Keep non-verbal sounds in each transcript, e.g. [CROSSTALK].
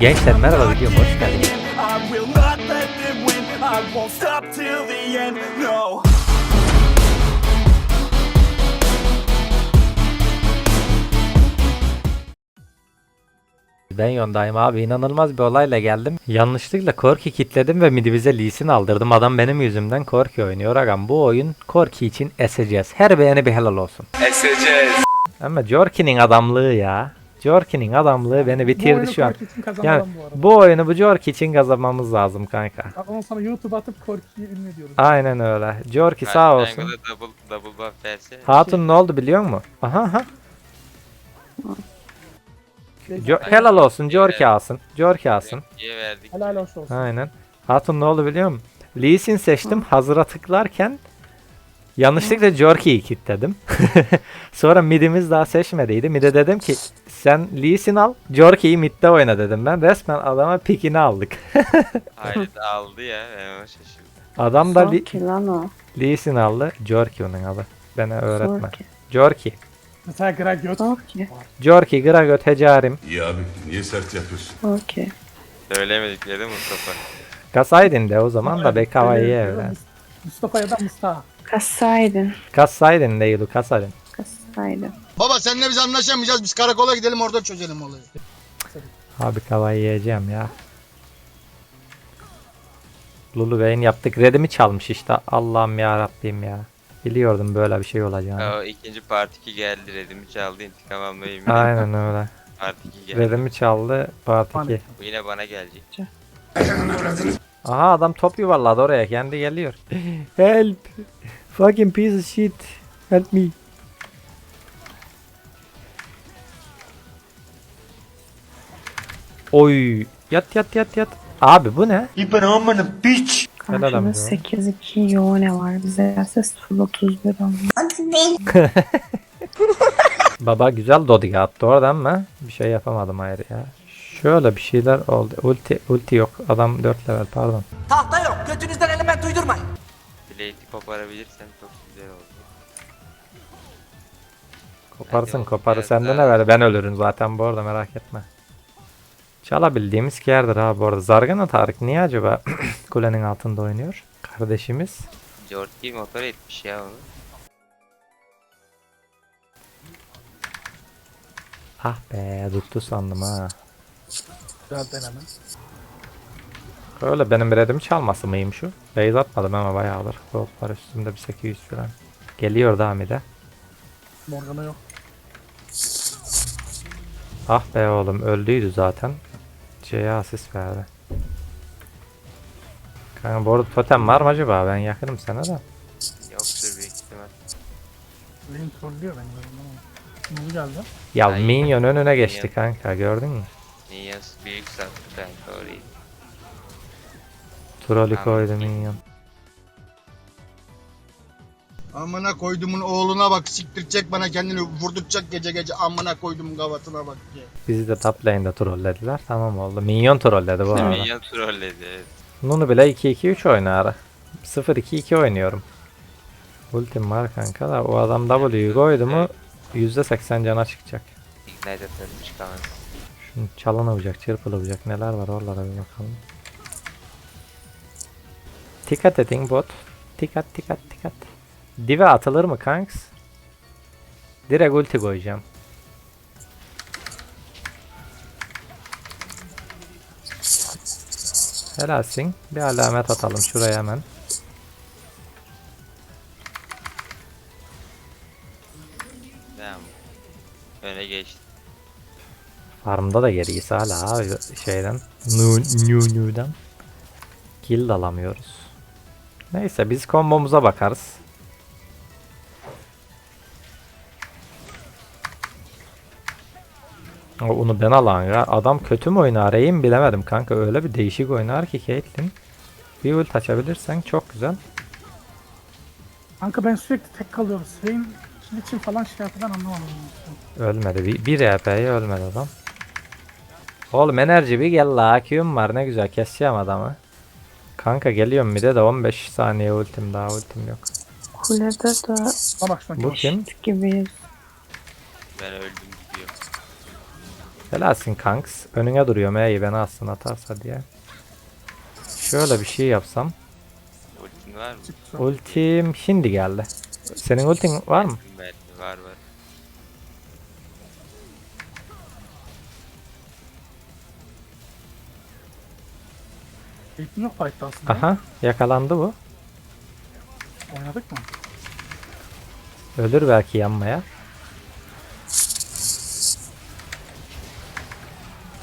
Gençler merhaba videoma hoş geldiniz. Ben yondayım abi inanılmaz bir olayla geldim. Yanlışlıkla Korki kitledim ve midi bize Lee Sin aldırdım. Adam benim yüzümden Korki oynuyor. Agam bu oyun Korki için eseceğiz. Her beğeni bir helal olsun. Eseceğiz. Ama Jorki'nin adamlığı ya. Jorki'nin adamlığı beni bitirdi şu an. Yani bu bu oyunu bu Jorki için kazanmamız lazım kanka. Ondan sonra YouTube atıp Korki'yi ünlediyoruz. Aynen öyle. Jorki sağ olsun. Double, double buff verse. Hatun ne oldu biliyor musun? Aha aha. Jo- helal olsun Jorki alsın. Jorki alsın. Diye verdik. Helal olsun. Aynen. Hatun ne oldu biliyor musun? Lee Sin seçtim. Hazıra tıklarken yanlışlıkla Jorki'yi kilitledim. [LAUGHS] Sonra midimiz daha seçmediydi. Mide dedim ki sen Lee Sin al. Jorki'yi midde oyna dedim ben. Resmen adama pikini aldık. [LAUGHS] Hayır aldı ya. Ben ona şaşırdım. Adam da Li- Sorki lan o. Lee Sin aldı. Jorki onun adı. Bana öğretme. Sorki. Jorki. Mesela Greg Göt. Sorki. Jorki, Grago, Tecarim. İyi abi niye sert yapıyorsun? Sorki. Söylemedikleri Mustafa. Kasaydın de o zaman da Bekava'yı öyle. Mustafa ya da Mustafa. Kassaydın. Kasaydın değil, kasaydın. Kassaydın. Baba seninle biz anlaşamayacağız. Biz karakola gidelim orada çözelim olayı. Abi kavayı yiyeceğim ya. Lulu Bey'in yaptık redimi çalmış işte. Allah'ım ya Rabbim ya. Biliyordum böyle bir şey olacağını. O ikinci part 2 geldi. Redimi çaldı. intikam almayı Aynen öyle. Part 2 geldi. Redimi çaldı part 2. Bu yine bana gelecek. Aha adam top yuvarladı oraya kendi geliyor. [LAUGHS] Help. Fucking piece of shit. Help me. Oy. Yat yat yat yat. Abi bu ne? Helal Karşıda amca. 8-2 Yone var. Bize gelse 0-31 olmuş. [LAUGHS] Baba güzel Dodi attı oradan mı? Bir şey yapamadım ayrı ya. Şöyle bir şeyler oldu. Ulti ulti yok. Adam 4 level pardon. Tahta yok. Götünüzden element uydurmayın. Blade'i koparabilirsem Koparsın koparı sende biraz ne daha. ver ben ölürüm zaten bu arada merak etme. Çalabildiğimiz yerdir ha bu arada. Zargana Tarık niye acaba [CLEARS THROAT] kulenin altında oynuyor? Kardeşimiz. Jordi motor etmiş ya onu. Ah be tuttu sandım ha. Güzel deneme. Öyle benim redimi çalması mıyım şu? Beyz atmadım ama bayağıdır. Gold var üstümde bir 800 falan. Geliyor da Hamide. Morgana yok. Ah be oğlum öldüydü zaten. C'ye asist verdi. Kanka bu arada totem var mı acaba? Ben yakınım sana da. Yoktur büyük ihtimal. Lane trollüyor beni. ben. Nuri geldi. Ya Ay, minyon önüne geçti minyon. kanka gördün mü? Nias büyük sattı kanka orayı. Trolü koydu iyi. minyon. Amına koydumun oğluna bak siktirecek bana kendini vurduracak gece gece amına koydumun gavatına bak diye. Bizi de top lane'de trollediler. Tamam oldu. Minyon trolledi bu [LAUGHS] arada. Minyon trolledi evet. Nunu bile 2-2-3 oynar. 0-2-2 oynuyorum. Ultim var kanka da o adam W'yu koydu mu %80 cana çıkacak. Ignite atarım çıkamaz. Şunu çalınamayacak, çırpılamayacak neler var oralara bir bakalım. Dikkat edin bot. Dikkat dikkat dikkat. Dive atılır mı kanks? Direkt ulti koyacağım. Helalsin. Bir alamet atalım şuraya hemen. Tamam. Öne geçti. Farmda da geriyiz hala abi şeyden. Nu nu nu'dan. Kill alamıyoruz. Neyse biz kombomuza bakarız. Onu ben alan ya. Adam kötü mü oynar mi bilemedim kanka. Öyle bir değişik oynar ki Caitlyn. Bir ult açabilirsen çok güzel. Kanka ben sürekli tek kalıyorum. Swain için falan şey yaptı ben anlamadım. Ölmedi. Bir, bir EP'ye ölmedi adam. Oğlum enerji bir gel la. Q'm var ne güzel keseceğim adamı. Kanka geliyorum bir de de 15 saniye ultim daha ultim yok. Kulede de Bu kim? gibiyiz. Ben öldüm gidiyor. Helalsin kanks. Önüne duruyorum ey beni alsın atarsa diye. Şöyle bir şey yapsam. Ultin var mı? Ultim şimdi geldi. Senin ultin var mı? Var var. Eğitim yok fight'ta aslında. Aha yakalandı bu. Oynadık mı? Ölür belki yanmaya.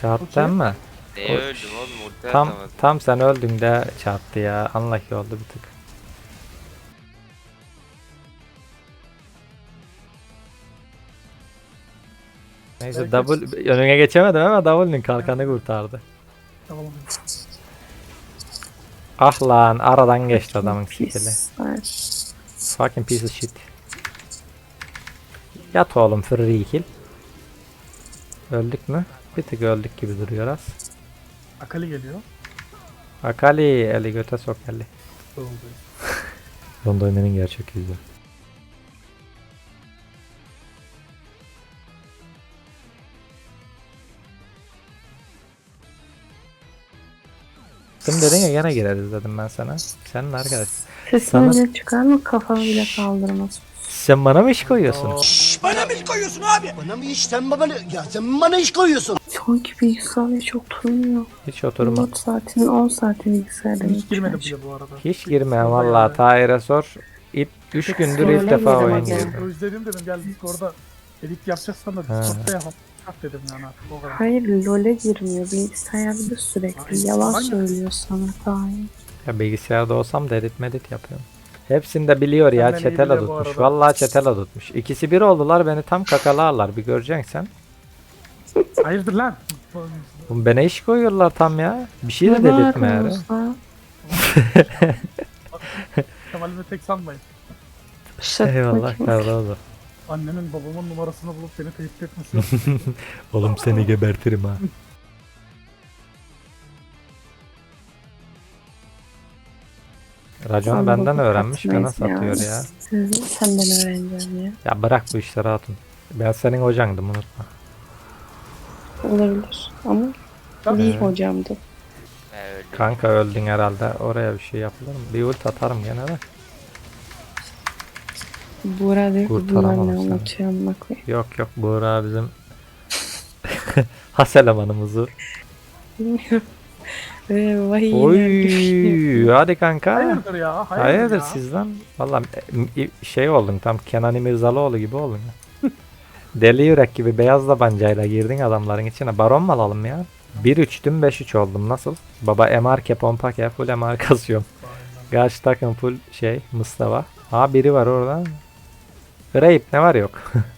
Çarptı ama. Neye O- öldüm oğlum ulti Tam atamadım. tam sen öldün de çarptı ya. Unlucky oldu bir tık. Neyse Belki- double önüne geçemedim ama W'nin kalkanı kurtardı. Tamam. Ah lan aradan geçti adamın. Pisler. Fucking piece of shit. Yat oğlum free kill. Öldük mü? Bir tık öldük gibi duruyor az. Akali geliyor. Akali eli göte sok eli. Oldu. Londra'nın [LAUGHS] gerçek yüzü. Sen dedin ya gene gireriz dedim ben sana. Senin arkadaş. Sesini Sana- bile çıkarma kafanı bile kaldırmaz. Sen bana mı iş koyuyorsun? Bana mı koyuyorsun abi? Bana mı iş sen bana ya sen bana iş koyuyorsun. Sanki bilgisayar hiç oturmuyor. Hiç oturma. 4 saatini 10 saati bilgisayarda Hiç girmedim bile bu arada. Hiç girme yani. Tahir'e sor. İlk 3 gündür ilk defa dedim oyun hadi. girdi. Özledim dedim gel Discord'da edit yapacaksan da Ha. Discord'da yapalım. Kalk dedim yani artık o kadar. Hayır LoL'e girmiyor bilgisayarda sürekli. Ay, Yalan aynen. söylüyor sana Tahir. Ya bilgisayarda olsam da edit medit yapıyorum. Hepsini de biliyor ya Senden iyi çetele biliyor bu tutmuş. arada. Vallahi çetele tutmuş. İkisi bir oldular beni tam kakalarlar bir göreceksin sen. Hayırdır lan? Oğlum bana iş koyuyorlar tam ya. Bir şey de dedirtme yani. [LAUGHS] Kemal'imi tek sanmayın. Şaka Eyvallah bakayım. kardeşim. Annemin babamın numarasını bulup beni tehdit etmesi. [LAUGHS] Oğlum seni gebertirim ha. Raconu benden öğrenmiş bana satıyor ya. Hı, Senden öğreneceğim ya. Ya bırak bu işleri hatun. Ben senin hocandım unutma. Olabilir ama Tabii. iyi hocamdı. Ne öldüm. Kanka öldün herhalde. Oraya bir şey yapılır mı? Bir ult atarım gene de. Buğra diyor ki bunlar Kurtaramam ne seni. anlatıyor amına koyayım. Yok yok Buğra bizim [LAUGHS] has elemanımızı. Bilmiyorum. Böyle [LAUGHS] vay yine. Oy hadi kanka. Hayırdır ya? Hayırdır, Hayırdır ya? sizden? Valla şey oldun tam Kenan İmirzalıoğlu gibi oldun ya. Deli yürek gibi beyaz tabancayla girdin adamların içine. Baron mu alalım ya? 1-3'tüm 5-3 oldum nasıl? Baba MRK Pompake full MR kasıyorum. Karşı takım full şey Mustafa. Aa biri var orada. Grape ne var yok.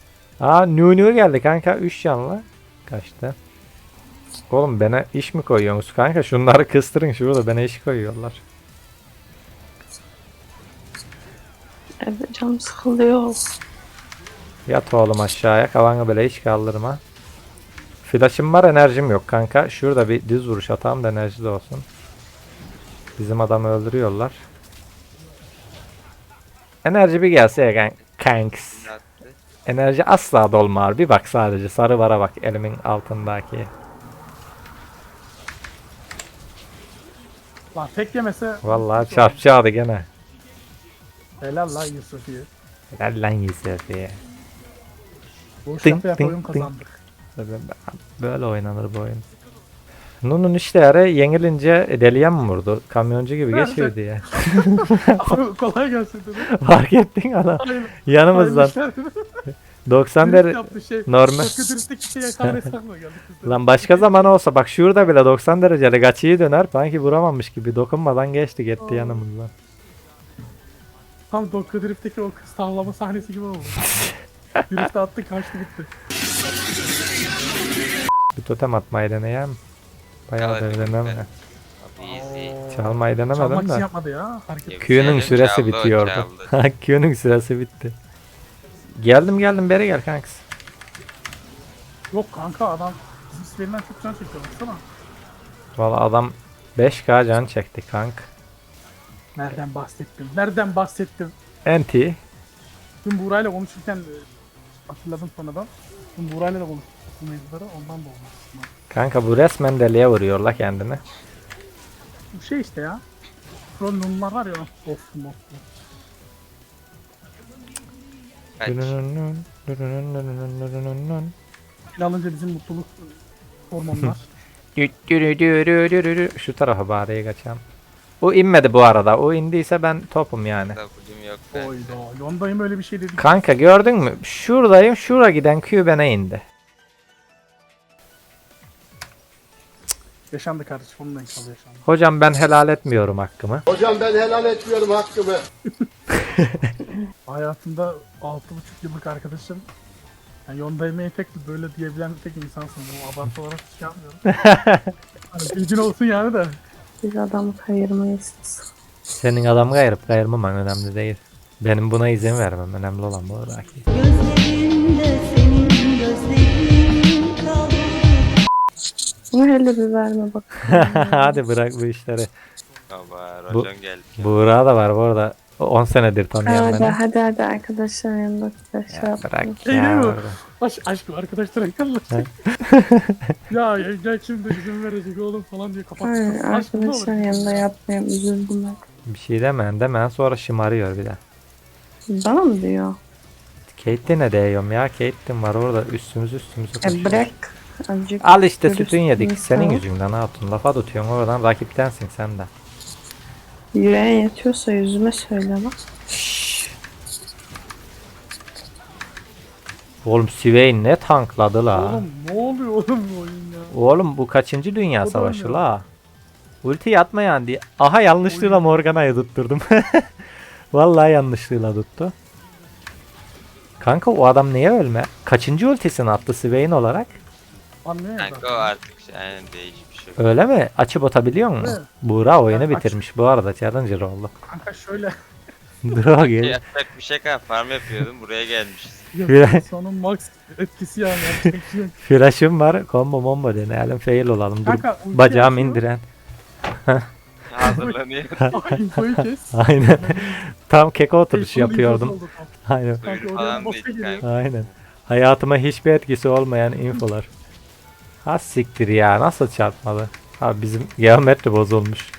[LAUGHS] Aa Nunu geldi kanka 3 canlı. Kaçtı. Oğlum bana iş mi koyuyorsunuz kanka? Şunları kıstırın şurada bana iş koyuyorlar. Evet, canım sıkılıyor. Yat oğlum aşağıya kafanı böyle hiç kaldırma. Flash'ım var enerjim yok kanka. Şurada bir düz vuruş atalım da enerji de olsun. Bizim adamı öldürüyorlar. Enerji bir gelse ya kan- kanks. Enerji asla dolmar. Bir bak sadece sarı vara bak elimin altındaki. Lan tek yemese Vallahi çarpçağdı gene. helal lan Yusuf'u. Helal lan Yusuf'i. Boş Ding, yap ding, oyun ding. kazandık. Böyle oynanır bu oyun. Nun'un işte ara yenilince deliye mi vurdu? Kamyoncu gibi Evet. geçiyor diye. [LAUGHS] Abi kolay gelsin dedi. [LAUGHS] Fark ettin adam. Yanımızdan. hayırlı işler dedi. 90 Drift derece. yaptı şey. normal. Geldik biz de? Lan başka zaman olsa bak şurada bile 90 derecelik açıyı döner. Sanki vuramamış gibi dokunmadan geçti gitti yanımızdan. Tam Tokyo Drift'teki o kız tavlama sahnesi gibi oldu. [LAUGHS] [LAUGHS] Drift'e attı kaçtı gitti. Bir totem atmayı deneyem. Bayağı da Çalarım denem. ben. Abi easy. Çalmayı Çalmak denemedim için de. yapmadı ya. Hareket. Q'nun süresi çaldı, [LAUGHS] bitiyordu. çaldı. Q'nun süresi bitti. Geldim geldim beri gel kanks. Yok kanka adam bizim siverinden çok can çekiyor baksana. Valla adam 5k can çekti kank. Nereden bahsettim? Nereden bahsettim? Enti. Dün Buğra'yla konuşurken e, hatırladım sonradan. Dün Buğra'yla da konuştuk. bu mevzulara ondan da olmaz. Kanka bu resmen deliye vuruyor la kendini. Bu şey işte ya. Troll nunlar var ya. Of of. Kaç. Kil alınca bizim mutluluk hormonlar. [LAUGHS] Şu tarafa bari kaçalım. O inmedi bu arada. O indiyse ben topum yani. W'm yok bende. Oyda. Yondayım öyle bir şey dedik. Kanka gördün mü? Şuradayım. Şura giden Q bana indi. Yaşandı kardeşim. Onunla inşallah yaşandı. Hocam ben helal etmiyorum hakkımı. Hocam ben helal etmiyorum hakkımı. [LAUGHS] Hayatımda 6,5 yıllık arkadaşım yani Yondayım'a tek böyle diyebilen tek insansın. Bu abartı olarak şey yapmıyorum. [LAUGHS] hani bilgin olsun yani de. Biz adamı kayırmayız. Senin adamı kayırıp kayırmaman önemli değil. Benim buna izin vermem. Önemli olan bu Raki. Gözlerinde senin gözlerin kaldı. Bunu hele bir verme bak. [LAUGHS] Hadi bırak bu işleri. Baba Bu-. Buğra da var bu arada. O 10 senedir tanıyorum hadi beni. hadi hadi arkadaşlar yanında şey Ya bırak Şey ya. değil mi? orada. Aş aşkım arkadaşlar arkadaşlar. [LAUGHS] ya yenge şimdi izin verecek oğlum falan diye kapattı. Hayır arkadaşlar yanında yapmayayım üzüldüm bak. Bir şey demeyin demeyin sonra şımarıyor bir de. Bana mı diyor? Caitlyn'e değiyorum ya. Caitlyn var orada üstümüz üstümüze E bırak. Azıcık Al işte dürüst sütün yedik. insan Senin ol. yüzünden hatun. Lafa tutuyorsun oradan rakiptensin sen de. Yüreğin yetiyorsa yüzüme söyle bak. Oğlum Swain ne tankladı la. Oğlum, Oğlum ne oluyor oğlum bu oyun ya? bu kaçıncı dünya O da savaşı oynuyor. la? Ulti yatmayan diye. Aha yanlışlıkla Morgana'yı tutturdum. [LAUGHS] Vallahi yanlışlıkla tuttu. Kanka o adam niye ölme? Kaçıncı ultisini attı Swain olarak? Anlıyor. Kanka o artık şey, aynen değişmiş o. Öyle mi? Açıp atabiliyor mu? Evet. Buğra oyunu Ben aç- bitirmiş bu arada. Challenger oldu. Kanka şöyle. [LAUGHS] Dur o gel. Yapacak bir şey kal. Farm yapıyordum buraya gelmişiz. [LAUGHS] Sonun max etkisi yani. yapacak bir şey yok. Flash'ım var. Combo mombo deneyelim. Fail olalım. Dur. Kanka ulti Bacağım atıyor. indiren. [LAUGHS] Hazırlanıyor. [LAUGHS] Ay, infoyu kes. [LAUGHS] Aynen. Tam keko oturuşu yapıyordum. Aynen. Kanka Buyurun oraya falan boşa değil giriyor. kanka. Aynen. Hayatıma hiçbir etkisi olmayan infolar. Ha siktir ya. Nasıl çarpmadı? Abi bizim geometri bozulmuş.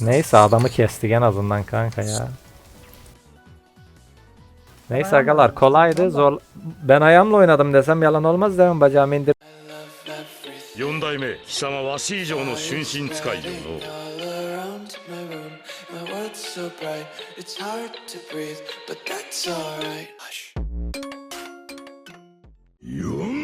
Neyse adamı kestik en azından kanka ya. Neyse agalar kolaydı zor. Ben ayağımla oynadım desem yalan olmaz değil mi bacağımı indir. ４代目貴様わし以上の春心使いよの。四